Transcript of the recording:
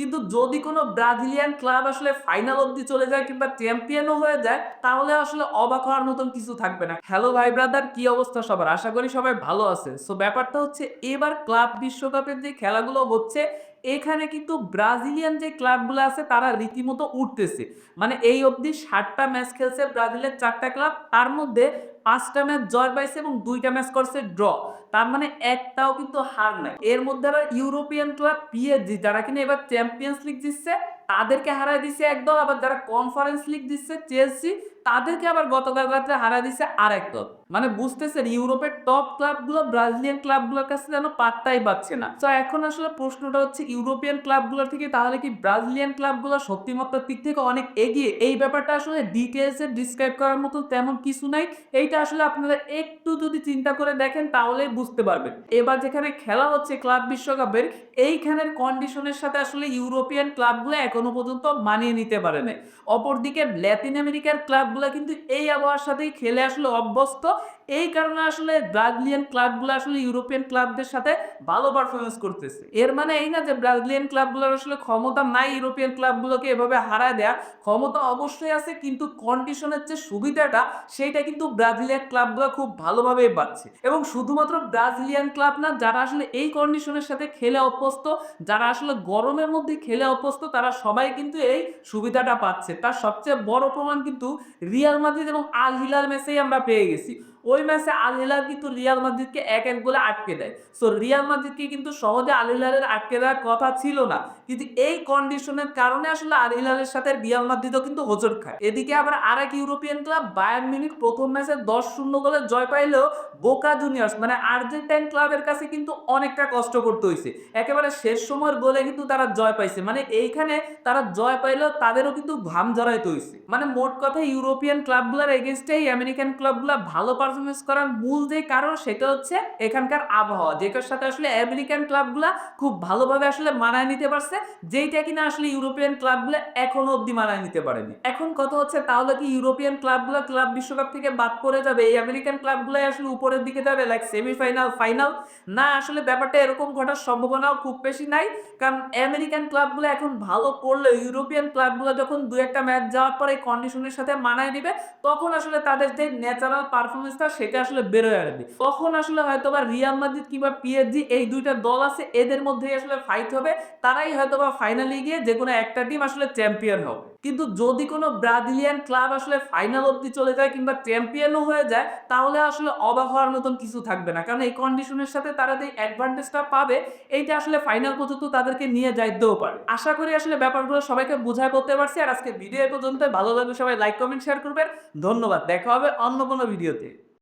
কিন্তু যদি কোনো ব্রাজিলিয়ান ক্লাব আসলে ফাইনাল অব্দি চলে যায় কিংবা চ্যাম্পিয়নও হয়ে যায়, তাহলে আসলে অবাক হওয়ার মতন কিছু থাকবে না। হ্যালো ভাই ব্রাদার কি অবস্থা সবার? আশা করি সবাই ভালো আছে। সো ব্যাপারটা হচ্ছে এবার ক্লাব বিশ্বকাপের যে খেলাগুলো হচ্ছে এখানে কিন্তু ব্রাজিলিয়ান যে ক্লাবগুলো আছে, তারা রীতিমতো উঠতেছে। মানে এই অবধি ষাটটা ম্যাচ খেলছে ব্রাজিলের চারটা ক্লাব, তার মধ্যে পাঁচটা ম্যাচ জয় পাইছে এবং দুইটা ম্যাচ করছে ড্র তার মানে একটাও কিন্তু হার নাই। এর মধ্যে আবার ইউরোপিয়ান ক্লাব পিএসজি যারা কিনা এবার চ্যাম্পিয়ন্স লিগ দিচ্ছে তাদেরকে হারায় দিচ্ছে একদল, আবার যারা কনফারেন্স লিগ দিচ্ছে চেলসি তাদেরকে আবার গতকাল রাত্রে হারা দিছে আর এক দল। মানে বুঝতেছেন, ইউরোপের টপ ক্লাবগুলো ব্রাজিলিয়ান ক্লাবগুলোর কাছে যেন পাত্তাই পাচ্ছে না। তো এখন আসলে প্রশ্নটা হচ্ছে, ইউরোপিয়ান ক্লাবগুলোর থেকে তাহলে কি ব্রাজিলিয়ান ক্লাবগুলো সত্যিমত্তার দিক থেকে অনেক এগিয়ে? এই ব্যাপারটা আসলে ডিটেলসে ডিসক্রাইব করার মতো তেমন কিছু নাই। এইটা আসলে আপনারা একটু যদি চিন্তা করে দেখেন তাহলে বুঝতে পারবেন। এবার যেখানে খেলা হচ্ছে ক্লাব বিশ্বকাপের, এইখানের কন্ডিশনের সাথে আসলে ইউরোপিয়ান ক্লাবগুলো এখনও পর্যন্ত মানিয়ে নিতে পারে না অপরদিকে ল্যাতিন আমেরিকার ক্লাবগুলো কিন্তু এই আবহাওয়ার সাথেই খেলে আসলো অভ্যস্ত। এই কারণে আসলে ব্রাজিলিয়ান ক্লাবগুলো আসলে ইউরোপিয়ান ক্লাবদের সাথে ভালো পারফরমেন্স করতেছে। এর মানে এই না যে ব্রাজিলিয়ান ক্লাবগুলোর আসলে ক্ষমতা নাই ইউরোপিয়ান ক্লাবগুলোকে এভাবে হারায় দেয়া। ক্ষমতা অবশ্যই আছে, কিন্তু কন্ডিশনের যে সুবিধাটা, সেইটা কিন্তু ব্রাজিলিয়ান ক্লাবগুলো খুব ভালোভাবেই পাচ্ছে। এবং শুধুমাত্র ব্রাজিলিয়ান ক্লাব না, যারা আসলে এই কন্ডিশনের সাথে খেলে অভ্যস্ত, যারা আসলে গরমের মধ্যে খেলে অভ্যস্ত, তারা সবাই কিন্তু এই সুবিধাটা পাচ্ছে। তার সবচেয়ে বড় প্রমাণ কিন্তু রিয়াল মাদ্রিদ এবং আল হিলাল ম্যাচেই আমরা পেয়ে গেছি। ওই ম্যাচে আল কিন্তু রিয়াল মাদ্রিদকে এক এক গোলে আটকে দেয়। সো রিয়াল মাদ্রিদকে কিন্তু সহজে আল হিলালের আটকে দেওয়ার কথা ছিল না। কিন্তু এই কন্ডিশনের কারণে আসলে আল সাথে রিয়াল মাদ্রিদও কিন্তু হোঁচট খায়। এদিকে আবার আরেক ইউরোপিয়ান ক্লাব বায়ার্ন মিনিট প্রথম ম্যাচে দশ শূন্য গোলে জয় পাইলেও বোকা জুনিয়র্স মানে আর্জেন্টাইন ক্লাবের কাছে কিন্তু অনেকটা কষ্ট করতে হয়েছে একেবারে শেষ সময়ের গোলে কিন্তু তারা জয় পাইছে। মানে এইখানে তারা জয় পাইলেও তাদেরও কিন্তু ঘাম জড়াইতে হয়েছে মানে মোট কথা ইউরোপিয়ান ক্লাবগুলোর এগেনস্টে এই আমেরিকান ক্লাবগুলো ভালো পারফরমেন্স করার মূল যে কারণ সেটা হচ্ছে এখানকার আবহাওয়া। যেটার সাথে আসলে আমেরিকান ক্লাবগুলা খুব ভালোভাবে আসলে মানায় নিতে পারছে, যেইটা কিনা আসলে ইউরোপিয়ান ক্লাবগুলো এখনও অব্দি মানায় নিতে পারেনি। এখন কথা হচ্ছে তাহলে কি ইউরোপিয়ান ক্লাবগুলো ক্লাব বিশ্বকাপ থেকে বাদ পড়ে যাবে? এই আমেরিকান ক্লাবগুলাই আসলে উপরের দিকে যাবে লাইক সেমিফাইনাল ফাইনাল না, আসলে ব্যাপারটা এরকম ঘটার সম্ভাবনাও খুব বেশি নাই। কারণ আমেরিকান ক্লাবগুলো এখন ভালো করলে ইউরোপিয়ান ক্লাবগুলো যখন দু একটা ম্যাচ যাওয়ার পরে কন্ডিশনের সাথে মানায় দিবে তখন আসলে তাদের যে ন্যাচারাল পারফরমেন্সটা সেটা আসলে বেরোয় আসবে তখন আসলে হয়তো বা রিয়াল মাদ্রিদ কিংবা পিএসজি এই দুইটা দল আছে, এদের মধ্যেই আসলে ফাইট হবে। তারাই হয়তো বা ফাইনালে গিয়ে যে কোনো একটা টিম আসলে চ্যাম্পিয়ন হবে। কিন্তু যদি কোনো ব্রাজিলিয়ান ক্লাব আসলে ফাইনাল অবধি চলে যায় কিংবা চ্যাম্পিয়নও হয়ে যায়, তাহলে আসলে অবাক হওয়ার মতন কিছু থাকবে না। কারণ এই কন্ডিশনের সাথে তারা যে অ্যাডভান্টেজটা পাবে, এইটা আসলে ফাইনাল পর্যন্ত তাদেরকে নিয়ে যাইতেও পারে। আশা করি আসলে ব্যাপারগুলো সবাইকে বোঝায় করতে পারছি। আর আজকে ভিডিও পর্যন্ত ভালো লাগলে সবাই লাইক কমেন্ট শেয়ার করবেন। ধন্যবাদ। দেখা হবে অন্য কোনো ভিডিওতে